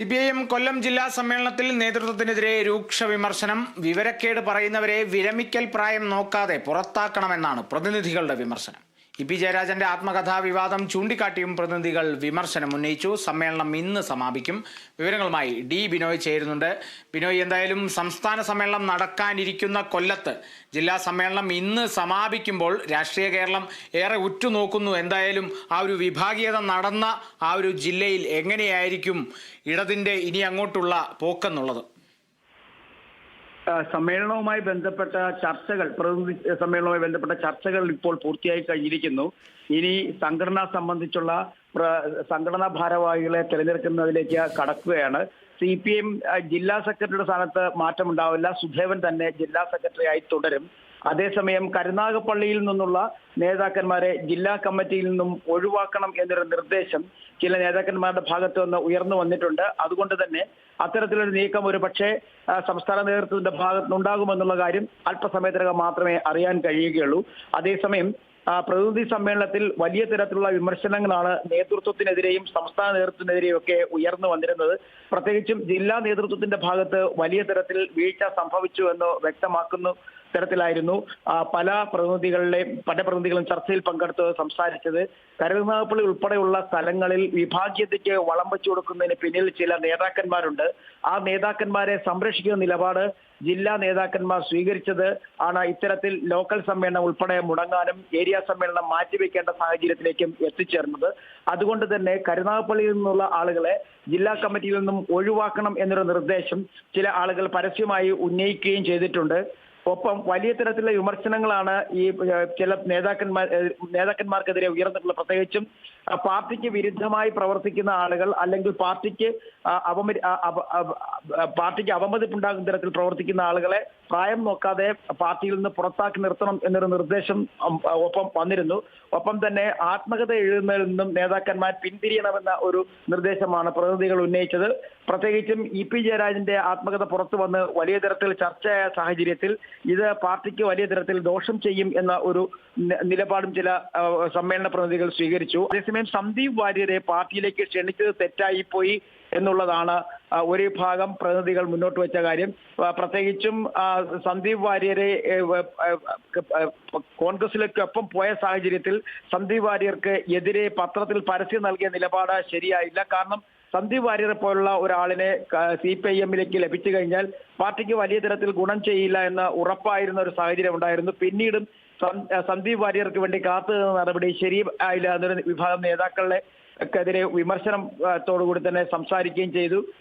C P I M Kollam ജില്ലാ സമ്മേളനത്തിൽ നേതൃത്വത്തിനെതിരെ രൂക്ഷ വിമർശനം. വിവരക്കേട് പറയുന്നവരെ വിരമിക്കൽ പ്രായം നോക്കാതെ പുറത്താക്കണമെന്നാണ് പ്രതിനിധികളുടെ വിമർശനം. ഇ പി ജയരാജന്റെ ആത്മകഥാ വിവാദം ചൂണ്ടിക്കാട്ടിയും പ്രതിനിധികൾ വിമർശനം ഉന്നയിച്ചു. സമ്മേളനം ഇന്ന് സമാപിക്കും. വിവരങ്ങളുമായി ഡി ബിനോയ് ചേരുന്നുണ്ട്. ബിനോയ് എന്തായാലും സംസ്ഥാന സമ്മേളനം നടക്കാനിരിക്കുന്ന കൊല്ലത്ത് ജില്ലാ സമ്മേളനം ഇന്ന് സമാപിക്കുമ്പോൾ രാഷ്ട്രീയ കേരളം ഏറെ ഉറ്റുനോക്കുന്നു. എന്തായാലും ആ ഒരു വിഭാഗീയത നടന്ന ആ ഒരു ജില്ലയിൽ എങ്ങനെയായിരിക്കും ഇടതിന്റെ ഇനി അങ്ങോട്ടുള്ള പോക്കെന്നുള്ളത്? സമ്മേളനവുമായി ബന്ധപ്പെട്ട ചർച്ചകൾ പ്രതിനിധി സമ്മേളനവുമായി ബന്ധപ്പെട്ട ചർച്ചകൾ ഇപ്പോൾ പൂർത്തിയായി കഴിഞ്ഞിരിക്കുന്നു. ഇനി സംഘടന സംബന്ധിച്ചുള്ള സംഘടനാ ഭാരവാഹികളെ തിരഞ്ഞെടുക്കുന്നതിലേക്ക് കടക്കുകയാണ്. സി പി എം ജില്ലാ സെക്രട്ടറിയുടെ സ്ഥാനത്ത് മാറ്റമുണ്ടാവില്ല. സുധേവൻ തന്നെ ജില്ലാ സെക്രട്ടറി ആയി തുടരും. അതേസമയം കരുനാഗപ്പള്ളിയിൽ നിന്നുള്ള നേതാക്കന്മാരെ ജില്ലാ കമ്മിറ്റിയിൽ നിന്നും ഒഴിവാക്കണം എന്നൊരു നിർദ്ദേശം ചില നേതാക്കന്മാരുടെ ഭാഗത്തു നിന്ന് ഉയർന്നു വന്നിട്ടുണ്ട്. അതുകൊണ്ട് തന്നെ അത്തരത്തിലൊരു നീക്കം ഒരു പക്ഷേ സംസ്ഥാന നേതൃത്വത്തിന്റെ ഭാഗത്തുനിന്നുണ്ടാകുമെന്നുള്ള കാര്യം അല്പസമയത്തിനകം മാത്രമേ അറിയാൻ കഴിയുകയുള്ളൂ. അതേസമയം പ്രതിനിധി സമ്മേളനത്തിൽ വലിയ തരത്തിലുള്ള വിമർശനങ്ങളാണ് നേതൃത്വത്തിനെതിരെയും സംസ്ഥാന നേതൃത്വത്തിനെതിരെയും ഒക്കെ ഉയർന്നു വന്നിരുന്നത്. പ്രത്യേകിച്ചും ജില്ലാ നേതൃത്വത്തിന്റെ ഭാഗത്ത് വലിയ തരത്തിൽ വീഴ്ച സംഭവിച്ചു എന്ന് വ്യക്തമാക്കുന്നു. തരത്തിലായിരുന്നു പല പ്രതിനിധികളുടെയും പല പ്രതിനിധികളും ചർച്ചയിൽ പങ്കെടുത്ത് സംസാരിച്ചത്. കരുനാഗപ്പള്ളി ഉൾപ്പെടെയുള്ള സ്ഥലങ്ങളിൽ വിഭാഗീയതയ്ക്ക് വളം വെച്ചു കൊടുക്കുന്നതിന് പിന്നിൽ ചില നേതാക്കന്മാരുണ്ട്. ആ നേതാക്കന്മാരെ സംരക്ഷിക്കുന്ന നിലപാട് ജില്ലാ നേതാക്കന്മാർ സ്വീകരിച്ചത് ആണ് ഇത്തരത്തിൽ ലോക്കൽ സമ്മേളനം ഉൾപ്പെടെ മുടങ്ങാനും ഏരിയ സമ്മേളനം മാറ്റിവെക്കേണ്ട സാഹചര്യത്തിലേക്കും എത്തിച്ചേർന്നത്. അതുകൊണ്ട് തന്നെ കരുനാഗപ്പള്ളിയിൽ നിന്നുള്ള ആളുകളെ ജില്ലാ കമ്മിറ്റിയിൽ നിന്നും ഒഴിവാക്കണം എന്നൊരു നിർദ്ദേശം ചില ആളുകൾ പരസ്യമായി ഉന്നയിക്കുകയും ചെയ്തിട്ടുണ്ട്. ഒപ്പം വലിയ തരത്തിലുള്ള വിമർശനങ്ങളാണ് ഈ ചില നേതാക്കന്മാർ നേതാക്കന്മാർക്കെതിരെ ഉയർന്നിട്ടുള്ള. പ്രത്യേകിച്ചും പാർട്ടിക്ക് വിരുദ്ധമായി പ്രവർത്തിക്കുന്ന ആളുകൾ അല്ലെങ്കിൽ പാർട്ടിക്ക് അവമതി പാർട്ടിക്ക് അവമതിപ്പുണ്ടാകുന്ന തരത്തിൽ പ്രവർത്തിക്കുന്ന ആളുകളെ പ്രായം നോക്കാതെ പാർട്ടിയിൽ നിന്ന് പുറത്താക്കി നിർത്തണം എന്നൊരു നിർദ്ദേശം ഒപ്പം വന്നിരുന്നു. ഒപ്പം തന്നെ ആത്മകഥ എഴുതുന്നതിൽ നിന്നും നേതാക്കന്മാർ പിന്തിരിയണമെന്ന ഒരു നിർദ്ദേശമാണ് പ്രതിനിധികൾ ഉന്നയിച്ചത്. പ്രത്യേകിച്ചും ഇ പി ജയരാജന്റെ ആത്മകഥ പുറത്തു വന്ന് വലിയ തരത്തിൽ ചർച്ചയായ സാഹചര്യത്തിൽ ഇത് പാർട്ടിക്ക് വലിയ തരത്തിൽ ദോഷം ചെയ്യും എന്ന ഒരു നിലപാടും ചില സമ്മേളന പ്രതിനിധികൾ സ്വീകരിച്ചു. അതേസമയം സന്ദീപ് വാര്യരെ പാർട്ടിയിലേക്ക് ക്ഷണിച്ചത് തെറ്റായിപ്പോയി എന്നുള്ളതാണ് ഒരു ഭാഗം പ്രതിനിധികൾ മുന്നോട്ട് വെച്ച കാര്യം. പ്രത്യേകിച്ചും സന്ദീപ് വാര്യരെ കോൺഗ്രസിലേക്കൊപ്പം പോയ സാഹചര്യത്തിൽ സന്ദീപ് വാര്യർക്ക് എതിരെ പത്രത്തിൽ പരസ്യം നൽകിയ നിലപാട് ശരിയായില്ല. കാരണം സന്ദീപ് വാര്യരെ പോലുള്ള ഒരാളിനെ സി പി ഐ എമ്മിലേക്ക് ലഭിച്ചു കഴിഞ്ഞാൽ പാർട്ടിക്ക് വലിയ തരത്തിൽ ഗുണം ചെയ്യില്ല എന്ന ഉറപ്പായിരുന്ന ഒരു സാഹചര്യം ഉണ്ടായിരുന്നു. പിന്നീടും സന്ദീപ് വാര്യർക്ക് വേണ്ടി കാത്തു നിന്ന നടപടി ശരിയായില്ല എന്നൊരു വിഭാഗം നേതാക്കളുടെ ക്കെതിരെ വിമർശനത്തോടുകൂടി തന്നെ സംസാരിക്കുകയും ചെയ്തു.